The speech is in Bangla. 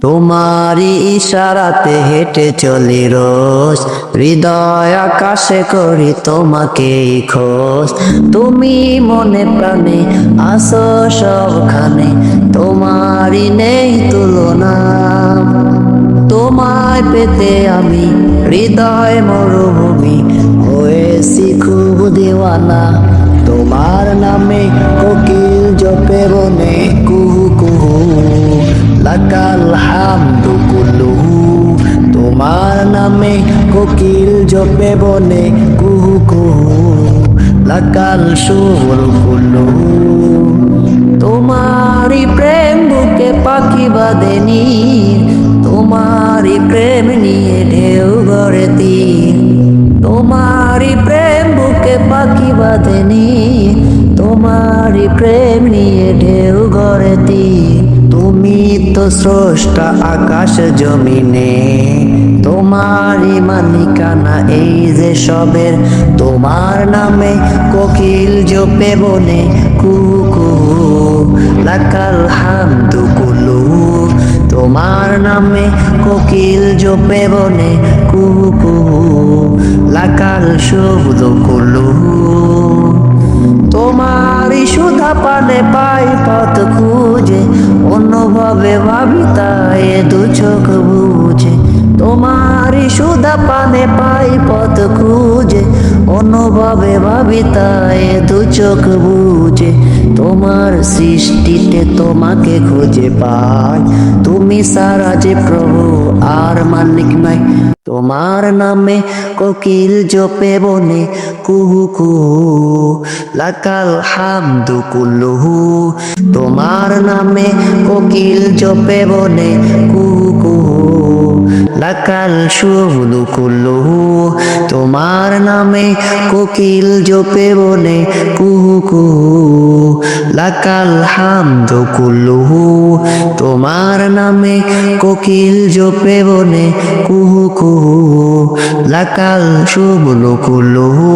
তোমারই ইশারাতে হেঁটে চলি রোজ। হৃদয় আকাশে করি তোমাকে খোঁজ। তুমি মনে প্রাণে আসো সবখানে। তোমারই নেই তুলনা। তোমায় পেতে আমি হৃদয় মরুভূমি। হয়েছি খুব দিওয়ানা। তোমার নামে কোকিল জপে বনে নামে কোকিল জপে বনে কুহু কুহু, লাকাল সুর কুলুহু তোমারি প্রেম বুকে পাখি বাঁধেনি তোমারি প্রেম নিয়ে ঢেউ গড়ে তীর তোমারি প্রেম বুকে পাখি বাঁধেনি তোমারি প্রেম নিয়ে ঢেউ গড়ে তীর তুমি তো স্রষ্টা আকাশ জমিনে তোমারই মালিকানা এই যে সবের। তোমার নামে কোকিল জপে বনে কুহু লাকাল হামদু কুলু। তোমার নামে কোকিল জপে বনে কুহু লাকাল শব্দ কুলু। তোমারই সুধা পানে পাই পথ খুঁজে। অন্যভাবে ভাবি তাই দু চোখ সুধা পানে পাই পথ খুঁজে অন্যভাবে ভাবি তাই দু চোখ বুঝে। তোমার সৃষ্টিতে তোমাকে খুঁজে পাই। তুমি সারা যে প্রভু, আর মালিক নাই তোমার নামে কোকিল জপে বনে, কুহু কুহু, লাকাল হামদু কুল্লুহু তোমার নামে কোকিল জপে বনে কুহু লাকাল শুভদু কুল্লুহু, তোমার নামে কোকিল জপে বনে কুহু কুহু। লাকাল হামদু কুল্লুহু, তোমার নামে কোকিল জপে বনে কুহু কুহু। লাকাল শুভদু কুল্লুহু।